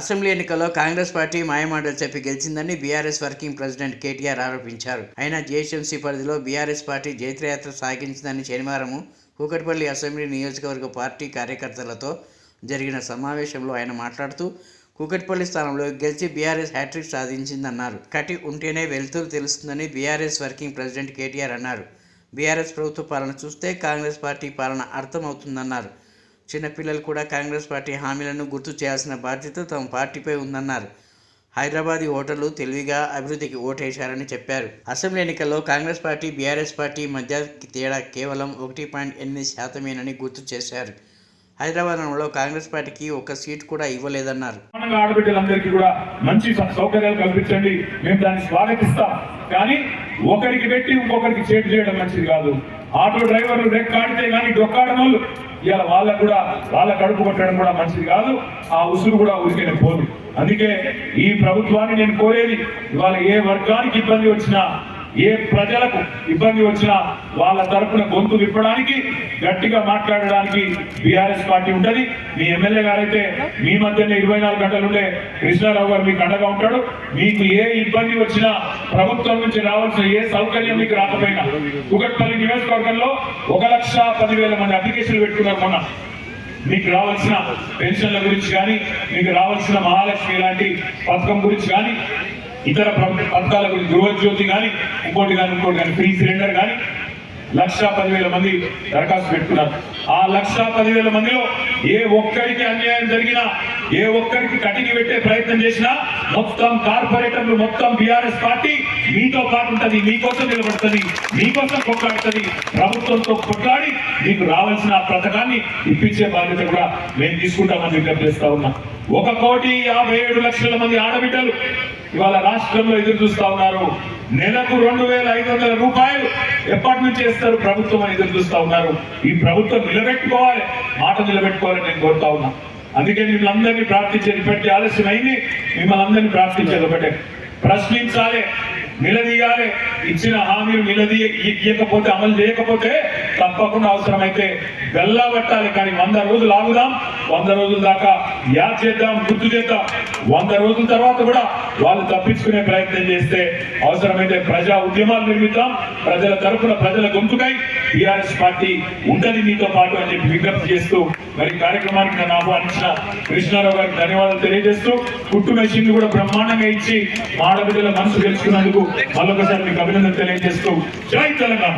Assembly ఎన్నికల్లో Congress party మాయమాటలు చెప్పి గెలిచిందని బీఆర్ఎస్ వర్కింగ్ ప్రెసిడెంట్ కేటీఆర్ ఆరోపించారు. అయినా జీహెచ్ఎంసీ పరిధిలో బీఆర్ఎస్ పార్టీ జైత్రయాత్ర సాగించిందని శనివారం కూకట్పల్లి అసెంబ్లీ నియోజకవర్గ పార్టీ కార్యకర్తలతో జరిగిన సమావేశంలో ఆయన మాట్లాడుతూ కూకట్పల్లి స్థానంలో గెలిచి బీఆర్ఎస్ హ్యాట్రిక్ సాధించిందన్నారు. కటి ఉంటేనే వెలుతురు తెలుస్తుందని బీఆర్ఎస్ వర్కింగ్ ప్రెసిడెంట్ కేటీఆర్ అన్నారు. బీఆర్ఎస్ ప్రభుత్వ పాలన చూస్తే కాంగ్రెస్ పార్టీ పాలన అర్థమవుతుందన్నారు. చిన్నపిల్లలు కూడా కాంగ్రెస్ పార్టీ హామీలను గుర్తు చేయాల్సిన బాధ్యత తమ పార్టీపై ఉందన్నారు. హైదరాబాద్ ఓటర్లు తెలివిగా అభివృద్ధికి ఓటేశారని చెప్పారు. అసెంబ్లీ ఎన్నికల్లో కాంగ్రెస్ పార్టీ బీఆర్ఎస్ పార్టీ మధ్య తేడా కేవలం ఒకటి పాయింట్ ఎనిమిది శాతమేనని గుర్తు చేశారు. హైదరాబాద్లో కాంగ్రెస్ పార్టీకి ఒక సీట్ కూడా ఇవ్వలేదన్నారు. ఆడబిడ్డలందరికీ కూడా మంచి సౌకర్యాలు కల్పించండి. మేము దాన్ని స్వాగతిస్తాం. కానీ ఒకరికి పెట్టి ఇంకొకరికి చేటు చేయడం మంచిది కాదు. ఆటో డ్రైవర్లు రెక్కాడితే కానీ డొక్కాడని. వాళ్ళు ఇవాళ వాళ్ళకు కూడా వాళ్ళ కడుపు కొట్టడం కూడా మంచిది కాదు. ఆ ఉసురు కూడా ఉరికిన పోదు. అందుకే ఈ ప్రభుత్వాన్ని నేను కోరేది ఇవాళ ఏ వర్గానికి ఇబ్బంది వచ్చినా ఏ ప్రజలకు ఇబ్బంది వచ్చినా వాళ్ళ తరఫున గొంతు విప్పడానికి గట్టిగా మాట్లాడడానికి బీఆర్ఎస్ పార్టీ ఉంటుంది. మీ ఎమ్మెల్యే గారైతే మీ మధ్యనే ఇరవై నాలుగు గంటలుండే కృష్ణారావు గారు మీకు అండగా ఉంటాడు. మీకు ఏ ఇబ్బంది వచ్చినా ప్రభుత్వం నుంచి రావాల్సిన ఏ సౌకర్యం మీకు రాకపోయినా. కుకట్పల్లి నియోజకవర్గంలో ఒక లక్ష పదివేల మంది అప్లికేషన్లు పెట్టుకున్నారు మొన్న. మీకు రావాల్సిన పెన్షన్ల గురించి కానీ మీకు రావాల్సిన మహాలక్ష్మి లాంటి పథకం గురించి కానీ ఇతర ప్ర- పథకాల గురించి గృహజ్యోతి కానీ ఇంకోటి కానీ ఇంకోటి కానీ ఫ్రీ సిలిండర్ కానీ లక్ష పదివేల మంది దరఖాస్తు పెట్టుకున్నారు. ఆ లక్ష పదివేల మందిలో ఏ ఒక్కరికి అన్యాయం జరిగినా ఏ ఒక్కరికి కటికి పెట్టే ప్రయత్నం చేసినా మొత్తం కార్పొరేటర్లు మొత్తం బీఆర్ఎస్ పార్టీ మీతో పాటు ఉంటుంది మీకోసం నిలబడుతుంది మీకోసం కొట్లాడుతుంది. ప్రభుత్వంతో కొట్లాడి మీకు రావాల్సిన పథకాన్ని ఇప్పించే బాధ్యత కూడా మేము తీసుకుంటామని విజ్ఞప్తి చేస్తా ఉన్నాం. ఒక కోటి యాభై ఏడు లక్షల మంది ఆడబిడ్డలు ఇవాళ రాష్ట్రంలో ఎదురు చూస్తా ఉన్నారు. నెలకు రెండు వేల ఐదు వందల రూపాయలు ఎప్పటి నుంచి చేస్తారు ప్రభుత్వం అని ఎదురు చూస్తా ఉన్నారు. ఈ ప్రభుత్వం నిలబెట్టుకోవాలి. మాట నిలబెట్టుకోవాలని నేను కోరుతా ఉన్నా. అందుకే మిమ్మల్ని అందరినీ ప్రార్థించేది ఇప్పటికీ ఆలస్యం అయింది మిమ్మల్ని అందరినీ ప్రార్థించేది ఒకటే. ప్రశ్నించాలి. నిలదీయాలి. ఇచ్చిన హామీలు నిలదీ ఇవ్వకపోతే అమలు చేయకపోతే తప్పకుండా అవసరమైతే వెళ్ళబట్టాలి కానీ వంద రోజులు ఆగుదాం. వంద రోజుల దాకా యాద్ చేద్దాం గుర్తు చేద్దాం. వంద రోజుల తర్వాత కూడా వాళ్ళు తప్పించుకునే ప్రయత్నం చేస్తే అవసరమైతే ప్రజా ఉద్యమాలు నిర్మిద్దాం. ప్రజల తరఫున ప్రజల గొంతుకై టీఆర్ఎస్ పార్టీ ఉంటది మీతో పాటు అని చెప్పి విజ్ఞప్తి చేస్తూ మరి కార్యక్రమానికి నన్ను ఆహ్వానించిన కృష్ణారావు గారికి ధన్యవాదాలు తెలియజేస్తూ కుట్టు మెషిన్ కూడా బ్రహ్మాండంగా ఇచ్చి ఆడబిడ్డల మనసు గెలుచుకున్నందుకు మరొకసారి మీకు అభినందన తెలియజేస్తూ జై తెలంగాణ.